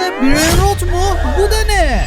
ne? Brainrot mu? Bu da ne?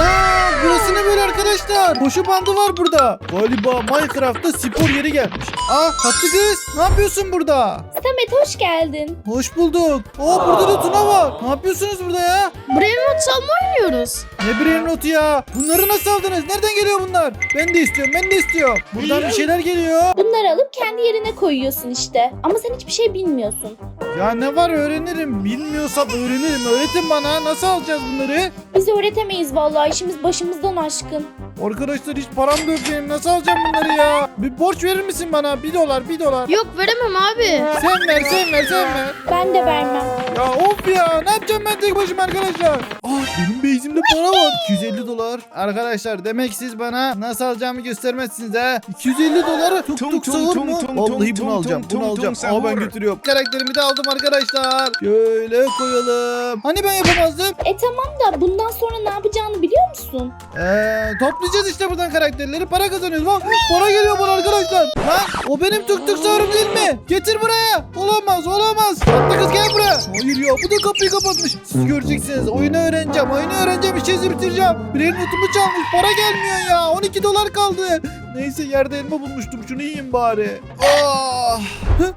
Aa, burası ne böyle arkadaşlar? Koşu bandı var burada. Galiba Minecraft'ta spor yeri gelmiş. Aa tatlı kız ne yapıyorsun burada? Samet hoş geldin. Hoş bulduk. Aa burada da Tuna var. Ne yapıyorsunuz burada ya? Brainrot salma oynuyoruz. Ne Brainrot ya? Bunları nasıl aldınız? Nereden geliyor bunlar? Ben de istiyorum ben de istiyorum. Buradan bir şeyler geliyor. Bunları alıp kendi yerine koyuyorsun işte. Ama sen hiçbir şey bilmiyorsun. Ya ne var öğrenirim. Bilmiyorsam öğrenirim. Öğretin bana. Nasıl alacağız bunları? Biz öğretemeyiz vallahi işimiz başımızdan aşkın. Arkadaşlar hiç param da yok benim. Nasıl alacağım bunları ya? Bir borç verir misin bana? Bir dolar, bir dolar. Yok veremem abi. Sen ver, sen ver. Ben de vermem. Ya of ya. Ne yapacağım ben tek başıma arkadaşlar? Ah benim beyzimde para var. 250 dolar. Arkadaşlar demek siz bana nasıl alacağımı göstermezsiniz ha. 250 doları tuk Tung tuk tung sahur mu? Vallahi bunu alacağım. Bunu alacağım. tung Ama ben götürüyorum. Karakterimi de aldım arkadaşlar. Şöyle koyalım. Hani ben yapamazdım? E tamam da bundan sonra ne yapacağını biliyor musun? Eee toplayacağız işte buradan karakterleri para kazanıyoruz. Bak para geliyor bana arkadaşlar. Lan o benim tuk tuk sahurum değil mi? Getir buraya. Olamaz olamaz. Tatlı kız gel buraya. Hayır ya bu da kapıyı kapatmış. Siz göreceksiniz oyunu öğreneceğim. Oyunu öğreneceğim işinizi bitireceğim. Bireyin notumu çalmış para gelmiyor ya. 12 dolar kaldı. Neyse yerde elma bulmuştum şunu yiyeyim bari. Ah.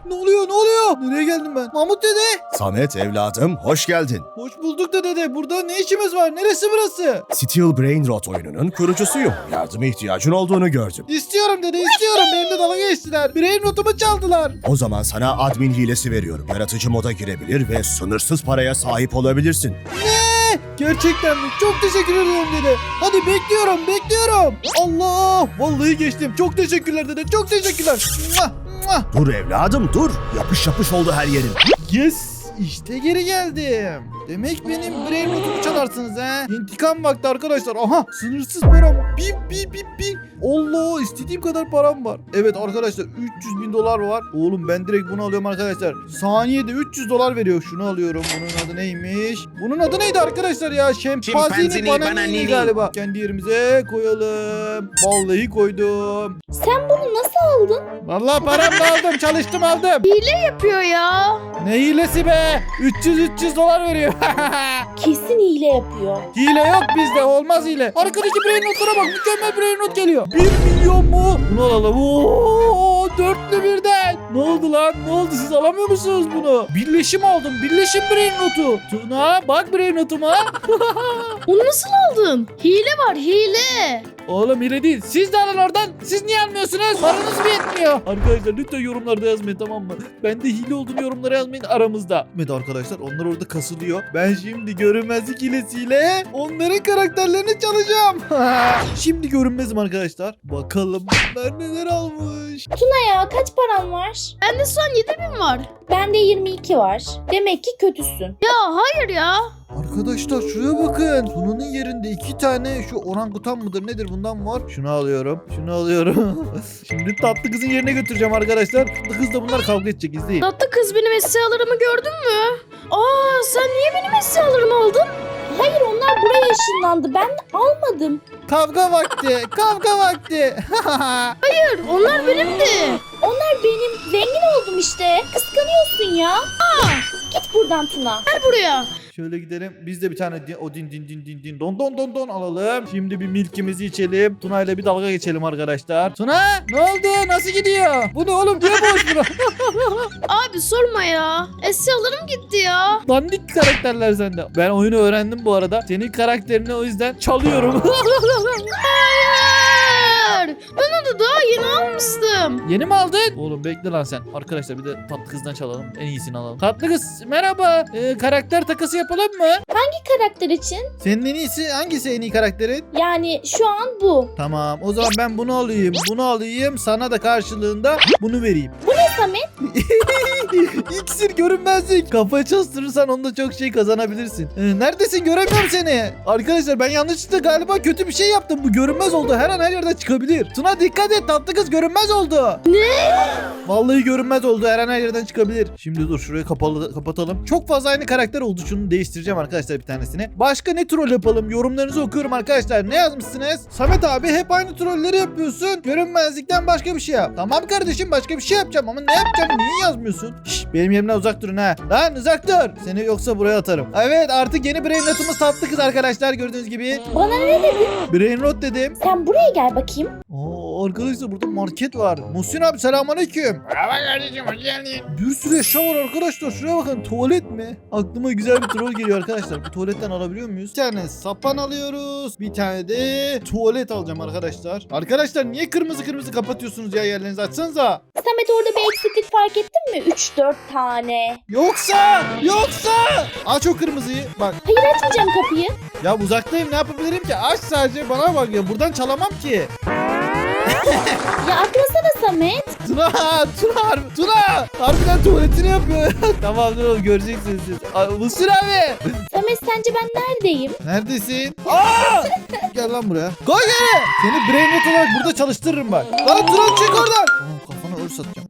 Ne oluyor ne oluyor? Nereye geldim ben? Mahmut dede. Samet evladım hoş geldin. Hoş bulduk da dede. Burada ne işimiz var? Neresi burası? Steel Brain Rot oyununun kurucusuyum. Yardıma ihtiyacın olduğunu gördüm. İstiyorum dede istiyorum. Benimle dalga geçtiler. Bireyin notumu çaldılar. O zaman sana admin hilesi veriyorum. Yaratıcı moda girebilir ve sınırsız paraya sahip olabilirsin. Ne? Gerçekten mi? Çok teşekkür ediyorum dede. Hadi bekliyorum, bekliyorum. Allah! Vallahi geçtim. Çok teşekkürler dede. Çok teşekkürler. Dur evladım dur. Yapış yapış oldu her yerin. Yes! İşte geri geldim. Demek benim brain notumu çalarsınız ha. İntikam vakti arkadaşlar. Aha sınırsız param. Bip bip bip bip. Allah istediğim kadar param var. Evet arkadaşlar 300 bin dolar var. Oğlum ben direkt bunu alıyorum arkadaşlar. Saniyede 300 dolar veriyor. Şunu alıyorum. Bunun adı neymiş? Bunun adı neydi arkadaşlar ya? Şempanzini bananini galiba. Kendi yerimize koyalım. Vallahi koydum. Sen bunu nasıl aldın? Vallahi paramla aldım. Çalıştım aldım. Yapıyor ya. Ne hilesi be? 300-300 dolar veriyor. Kesin hile yapıyor. hile yok bizde olmaz hile. Arkadaki brain notlara bak mükemmel brain not geliyor. 1 milyon mu? Bunu alalım. Oo, dörtlü birden. Ne oldu lan? Ne oldu siz alamıyor musunuz bunu? Birleşim aldım. Birleşim brain notu. Tuna bak brain notuma. Onu nasıl aldın? Hile var hile. Oğlum hile değil. Siz de alın oradan. Siz niye almıyorsunuz? Paranız mı yetmiyor? Arkadaşlar lütfen yorumlarda yazmayın tamam mı? Ben de hile olduğunu yorumlara yazmayın aramızda. Med arkadaşlar onlar orada kasılıyor. Ben şimdi görünmezlik hilesiyle onların karakterlerini çalacağım. şimdi görünmezim arkadaşlar. Bakalım bunlar neler almış. Tuna ya kaç paran var? Bende an 7000 var. Bende 22 var. Demek ki kötüsün. Ya hayır ya. Arkadaşlar şuraya bakın. Tuna'nın yerinde iki tane şu orangutan mıdır nedir bundan var. Şunu alıyorum. Şunu alıyorum. Şimdi tatlı kızın yerine götüreceğim arkadaşlar. Tatlı kızla bunlar kavga edecek izleyin. Tatlı kız benim eşyalarımı gördün mü? Aa sen niye benim eşyalarımı aldın? Hayır onlar buraya ışınlandı. Ben almadım. Kavga vakti. Kavga vakti. Hayır onlar benimdi. Onlar benim. Zengin oldum işte. Kıskanıyorsun ya. Aa, git buradan Tuna. Gel buraya. Şöyle gidelim. Biz de bir tane di- o din din din din din don don don don alalım. Şimdi bir milkimizi içelim. Tuna ile bir dalga geçelim arkadaşlar. Tuna ne oldu? Nasıl gidiyor? Bu ne oğlum? Niye boş bura? Abi sorma ya. Eşyalarım gitti ya. Dandik karakterler sende. Ben oyunu öğrendim bu arada. Senin karakterini o yüzden çalıyorum. yeni almıştım. Yeni mi aldın? Oğlum bekle lan sen. Arkadaşlar bir de tatlı kızdan çalalım. En iyisini alalım. Tatlı kız merhaba. Ee, karakter takası yapalım mı? Hangi karakter için? Senin en iyisi hangisi en iyi karakterin? Yani şu an bu. Tamam o zaman ben bunu alayım. Bunu alayım. Sana da karşılığında bunu vereyim. Ne Samet? İksir görünmezlik. Kafayı çalıştırırsan onda çok şey kazanabilirsin. Ee, neredesin? Göremiyorum seni. Arkadaşlar ben yanlışlıkla galiba kötü bir şey yaptım. Bu görünmez oldu. Her an her yerden çıkabilir. Tuna dikkat et. Tatlı kız görünmez oldu. Ne? Vallahi görünmez oldu. Her an her yerden çıkabilir. Şimdi dur şurayı kapalı kapatalım. Çok fazla aynı karakter oldu. Şunu değiştireceğim arkadaşlar bir tanesini. Başka ne troll yapalım? Yorumlarınızı okuyorum arkadaşlar. Ne yazmışsınız? Samet abi hep aynı trolleri yapıyorsun. Görünmezlikten başka bir şey yap. Tamam kardeşim başka bir şey yapacağım ama ne yapacağım? Niye yazmıyorsun? Şş, benim yerimden uzak durun ha. Lan uzak dur. Seni yoksa buraya atarım. Evet artık yeni brain rot'umuz tatlı kız arkadaşlar gördüğünüz gibi. Bana ne dedin? Brain rot dedim. Sen buraya gel bakayım. Oo arkadaşlar burada market var. Muhsin abi selamünaleyküm. Merhaba kardeşim hoş geldin. Bir sürü eşya var arkadaşlar. Şuraya bakın tuvalet mi? Aklıma güzel bir troll geliyor arkadaşlar. Bu tuvaletten alabiliyor muyuz? Bir tane sapan alıyoruz. Bir tane de tuvalet alacağım arkadaşlar. Arkadaşlar niye kırmızı kırmızı kapatıyorsunuz ya yerlerinizi açsanıza. Samet orada bir eksiklik fark ettin mi? 3-4 tane. Yoksa yoksa aç o kırmızıyı. Bak Hayır açmayacağım kapıyı. ya uzaktayım ne yapabilirim ki? Aç sadece bana bak ya buradan çalamam ki. Ya atlasana Samet. Tuna, Tuna, harbi- Tuna. Harbiden tuvaletini yapıyor. tamam dur oğlum göreceksiniz siz. Ay, Muhsin abi. Samet sence ben neredeyim? Neredesin? Aa! Gel lan buraya. Koy geri. Seni brain rot olarak burada çalıştırırım bak. Lan Turan çık oradan.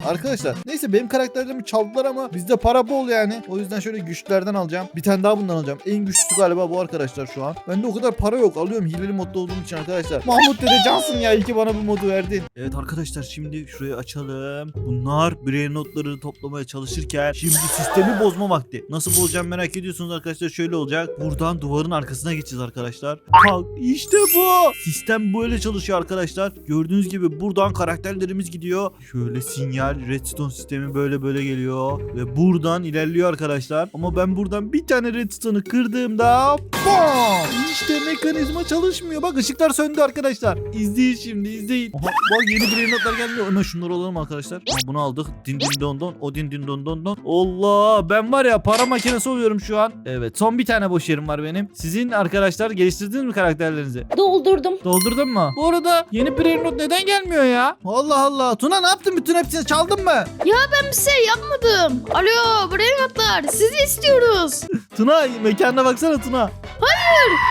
Arkadaşlar neyse benim karakterlerimi çaldılar ama bizde para bol yani. O yüzden şöyle güçlülerden alacağım. Bir tane daha bundan alacağım. En güçlüsü galiba bu arkadaşlar şu an. Bende o kadar para yok. Alıyorum hileli modda olduğum için arkadaşlar. Mahmut dede cansın ya. İyi ki bana bu modu verdin. Evet arkadaşlar şimdi şurayı açalım. Bunlar brain notları toplamaya çalışırken şimdi sistemi bozma vakti. Nasıl bozacağım merak ediyorsunuz arkadaşlar. Şöyle olacak. Buradan duvarın arkasına geçeceğiz arkadaşlar. Bak işte bu. Sistem böyle çalışıyor arkadaşlar. Gördüğünüz gibi buradan karakterlerimiz gidiyor. Şöyle sinyal redstone sistemi böyle böyle geliyor. Ve buradan ilerliyor arkadaşlar. Ama ben buradan bir tane redstone'u kırdığımda bam! İşte mekanizma çalışmıyor. Bak ışıklar söndü arkadaşlar. İzleyin şimdi izleyin. Aha, bak yeni brain notlar gelmiyor. Hemen şunları alalım arkadaşlar. Aa, bunu aldık. Din din don don. O din din don don don. Allah ben var ya para makinesi oluyorum şu an. Evet son bir tane boş yerim var benim. Sizin arkadaşlar geliştirdiniz mi karakterlerinizi? Doldurdum. Doldurdun mu? Bu arada yeni brain not neden gelmiyor ya? Allah Allah. Tuna ne yaptın? Bütün hepsini çaldın mı? Ben bir şey yapmadım. Alo Brainrotlar sizi istiyoruz. Tuna mekanına baksana Tuna.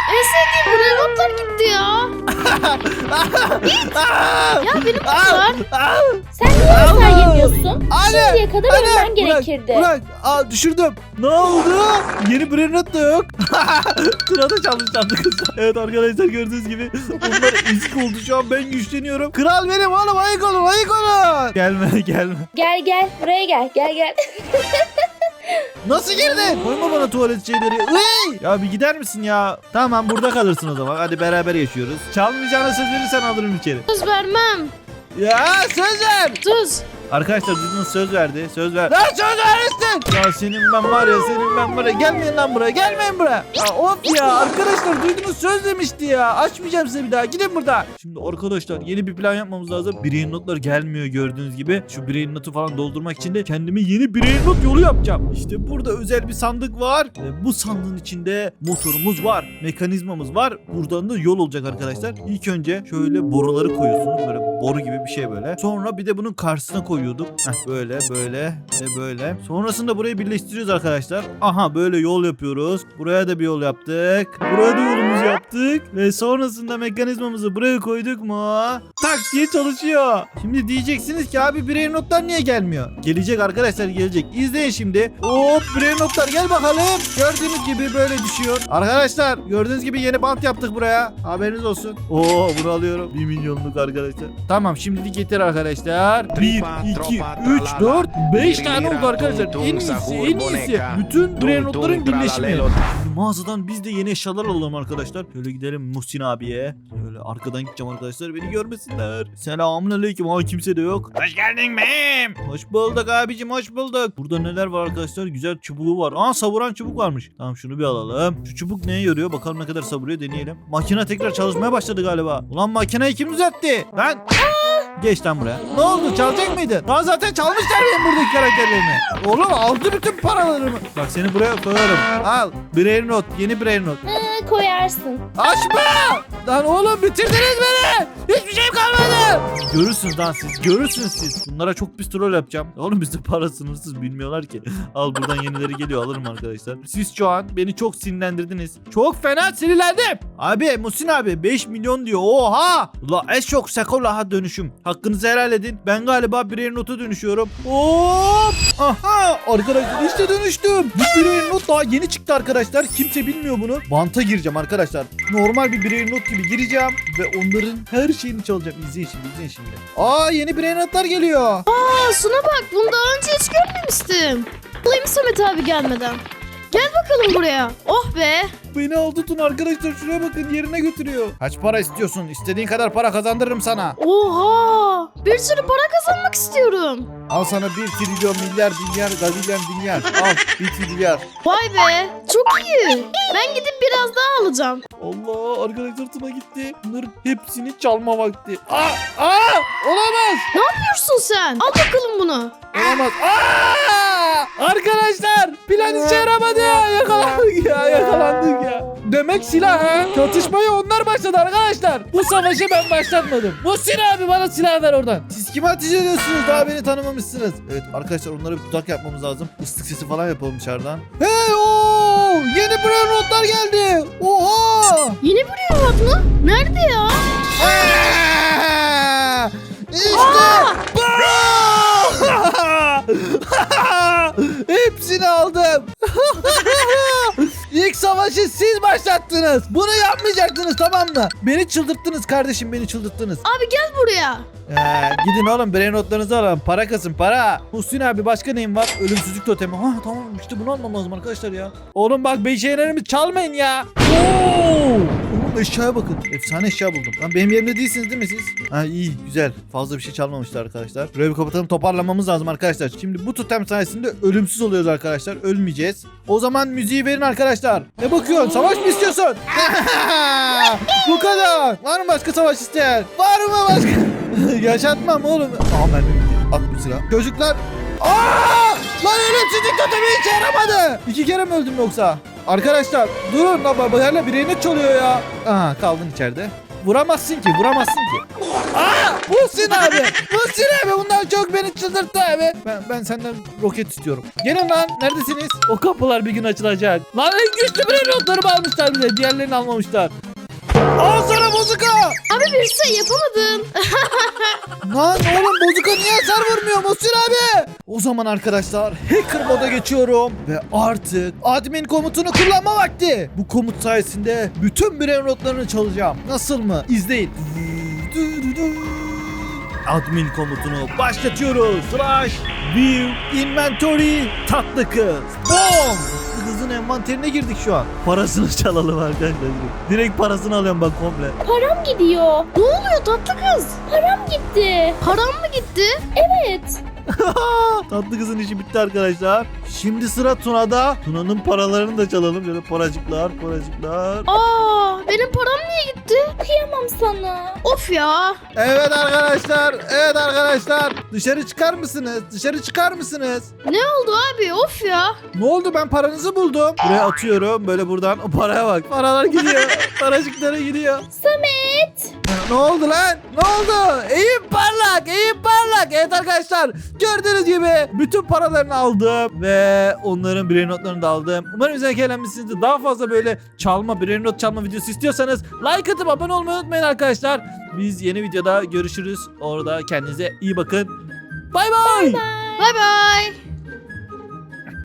En sevdiğim Brainrotlar gitti ya. Ya benim bunlar. Sen niye hasar yemiyorsun? Anne, Şimdiye kadar Anne, ölmen gerekirdi. Bırak. Aa düşürdüm. Ne oldu? Yeni brain not da yok. Tuna da çalmış çaldı kız. Evet arkadaşlar gördüğünüz gibi bunlar ezik oldu şu an ben güçleniyorum. Kral benim oğlum ayık olun ayık olun. Gelme gelme. Gel gel buraya gel gel gel. Nasıl girdin? Koyma bana tuvalet şeyleri. Iy! Ya bir gider misin ya? Tamam burada kalırsın o zaman. Hadi beraber yaşıyoruz. Çalmayacağına söz verirsen alırım içeri. Söz vermem. Ya söz ver. Söz. Arkadaşlar duydunuz söz verdi. Söz ver. Lan söz vermişsin. Ya senin ben var ya senin ben var ya. Gelmeyin lan buraya. Gelmeyin buraya. Ya of ya arkadaşlar duydunuz söz demişti ya. Açmayacağım size bir daha. Gidin buradan. Şimdi arkadaşlar yeni bir plan yapmamız lazım. Brain notlar gelmiyor gördüğünüz gibi. Şu brain notu falan doldurmak için de kendime yeni brain not yolu yapacağım. İşte burada özel bir sandık var. Ve bu sandığın içinde motorumuz var. Mekanizmamız var. Buradan da yol olacak arkadaşlar. İlk önce şöyle boruları koyuyorsunuz. Böyle boru gibi bir şey böyle. Sonra bir de bunun karşısına koyuyorduk. Heh, böyle böyle ve böyle. Sonrasında burayı birleştiriyoruz arkadaşlar. Aha böyle yol yapıyoruz. Buraya da bir yol yaptık. Buraya da yolumuzu yaptık. Ve sonrasında mekanizmamızı buraya koyduk mu? Tak diye çalışıyor. Şimdi diyeceksiniz ki abi birey notlar niye gelmiyor? Gelecek arkadaşlar gelecek. İzleyin şimdi. Hop birey notlar gel bakalım. Gördüğünüz gibi böyle düşüyor. Arkadaşlar gördüğünüz gibi yeni bant yaptık buraya. Haberiniz olsun. Oo bunu alıyorum. 1 milyonluk arkadaşlar. Tamam şimdilik yeter arkadaşlar. 1, 2, 3, 4, 5 tane oldu arkadaşlar. En iyisi en iyisi. Bütün birey notların birleşimi. Mağazadan biz de yeni eşyalar alalım arkadaşlar. Şöyle gidelim Muhsin abiye. Şöyle arkadan gideceğim arkadaşlar beni görmesinler. Selamun aleyküm. Aa kimse de yok. Hoş geldin beyim. Hoş bulduk abicim hoş bulduk. Burada neler var arkadaşlar? Güzel çubuğu var. Aa savuran çubuk varmış. Tamam şunu bir alalım. Şu çubuk neye yarıyor? Bakalım ne kadar savuruyor deneyelim. Makine tekrar çalışmaya başladı galiba. Ulan makineyi kim düzeltti? Ben... Geç lan buraya. Ne oldu? Çalacak mıydın? Lan zaten çalmışlar benim buradaki karakterlerimi. Oğlum aldı bütün paralarımı. Bak seni buraya koyarım. Al. Brain not. Yeni brain not. Ee, koyarsın. Açma! Lan oğlum bitirdiniz beni. Hiçbir şeyim kalmadı. Görürsünüz lan siz. Görürsünüz siz. Bunlara çok pis troll yapacağım. Oğlum bizde para sınırsız bilmiyorlar ki. Al buradan yenileri geliyor alırım arkadaşlar. Siz şu an beni çok sinirlendirdiniz. Çok fena sinirlendim. Abi Musin abi 5 milyon diyor. Oha! La es çok sekollaha dönüşüm. Hakkınızı helal edin. Ben galiba birer nota dönüşüyorum. Hop! Aha! Arkadaşlar işte dönüştüm. Bu birer not daha yeni çıktı arkadaşlar. Kimse bilmiyor bunu. Banta gireceğim arkadaşlar. Normal bir brain not gibi gireceğim ve onların her şeyini çalacağım. İzleyin şimdi izleyin şimdi. Aa yeni brain notlar geliyor. Aa Suna bak bunu daha önce hiç görmemiştim. Alayım Samet abi gelmeden. Gel bakalım buraya. Oh be. Beni aldı Tuna arkadaşlar şuraya bakın yerine götürüyor. Kaç para istiyorsun? İstediğin kadar para kazandırırım sana. Oha. Bir sürü para kazanmak istiyorum. Al sana bir trilyon milyar milyar gazilyon milyar. Al bir trilyar. Vay be. Çok iyi. Ben gidip biraz daha alacağım. Allah arkadaşlar Tuna gitti. Bunların hepsini çalma vakti. Aa, aa olamaz. Ne yapıyorsun sen? Al bakalım bunu. Olamaz. Aa! Arkadaşlar plan işe yaramadı ya. Yakalandık ya yakalandık ya. Demek silah ha. Çatışmaya onlar başladı arkadaşlar. Bu savaşı ben başlatmadım. Bu silah abi bana silah ver oradan. Siz kime ateş ediyorsunuz? Daha beni tanımamışsınız. Evet arkadaşlar onlara bir tutak yapmamız lazım. Islık sesi falan yapalım dışarıdan. Hey o! Yeni brain notlar geldi. Oha! Yeni bir robot mu? Nerede ya? Aa! İşte Yes! Başlattınız. Bunu yapmayacaktınız tamam mı? Beni çıldırttınız kardeşim beni çıldırttınız. Abi gel buraya. Ee, gidin oğlum brain notlarınızı alın. Para kasın para. Hüsnü abi başka neyim var? Ölümsüzlük totemi. Ha tamam işte bunu almam lazım arkadaşlar ya. Oğlum bak beş şeylerimi çalmayın ya. Oo! Oğlum eşyaya bakın. Efsane eşya buldum. Lan benim yerimde değilsiniz değil mi siz? Ha iyi güzel. Fazla bir şey çalmamışlar arkadaşlar. Burayı bir kapatalım toparlamamız lazım arkadaşlar. Şimdi bu totem sayesinde ölümsüz oluyoruz arkadaşlar. Ölmeyeceğiz. O zaman müziği verin arkadaşlar. Ne bakıyorsun? Savaş mı istiyorsun? bu kadar. Var mı başka savaş isteyen? Var mı başka? Yaşatmam oğlum. Aa mermi bitti. At bu silah. Çocuklar. Aa! Lan ölümsüzlük totemi hiç yaramadı. İki kere mi öldüm yoksa? Arkadaşlar durun baba bayarla bireğini çalıyor ya. Aha kaldın içeride. Vuramazsın ki vuramazsın ki. Aa! Muhsin abi! Muhsin abi bundan çok beni çıldırttı abi. Ben, ben senden roket istiyorum. Gelin lan neredesiniz? O kapılar bir gün açılacak. Lan en güçlü birey notlarımı almışlar bize. Diğerlerini almamışlar. Al sana bozuka! Abi bir şey yapamadım. Lan oğlum bozuka niye hasar vurmuyor Muhsin abi? O zaman arkadaşlar hacker moda geçiyorum ve artık admin komutunu kullanma vakti. Bu komut sayesinde bütün birey notlarını çalacağım. Nasıl mı? İzleyin. Admin komutunu başlatıyoruz. Slash view inventory tatlı kız. Bom! Kızın envanterine girdik şu an. Parasını çalalım arkadaşlar. Direkt parasını alıyorum ben komple. Param gidiyor. ne oluyor tatlı kız? Param gitti. Param mı gitti? Evet. Tatlı kızın işi bitti arkadaşlar. Şimdi sıra Tuna'da. Tuna'nın paralarını da çalalım. Şöyle paracıklar, paracıklar. Aa benim param niye gitti? Kıyamam sana. Of ya. Evet arkadaşlar, evet arkadaşlar. Dışarı çıkar mısınız? Dışarı çıkar mısınız? Ne oldu abi? Of ya. Ne oldu? Ben paranızı buldum. Buraya atıyorum. Böyle buradan. O paraya bak. Paralar gidiyor. Paracıklara gidiyor. Samet. Ne oldu lan? Ne oldu? Eğim parlak, eğim parlak. Evet arkadaşlar gördüğünüz gibi bütün paralarını aldım ve onların brain notlarını da aldım. Umarım izlerken eğlenmişsinizdir. Daha fazla böyle çalma, brain not çalma videosu istiyorsanız like atıp abone olmayı unutmayın arkadaşlar. Biz yeni videoda görüşürüz. Orada kendinize iyi bakın. Bay bay. Bay bay.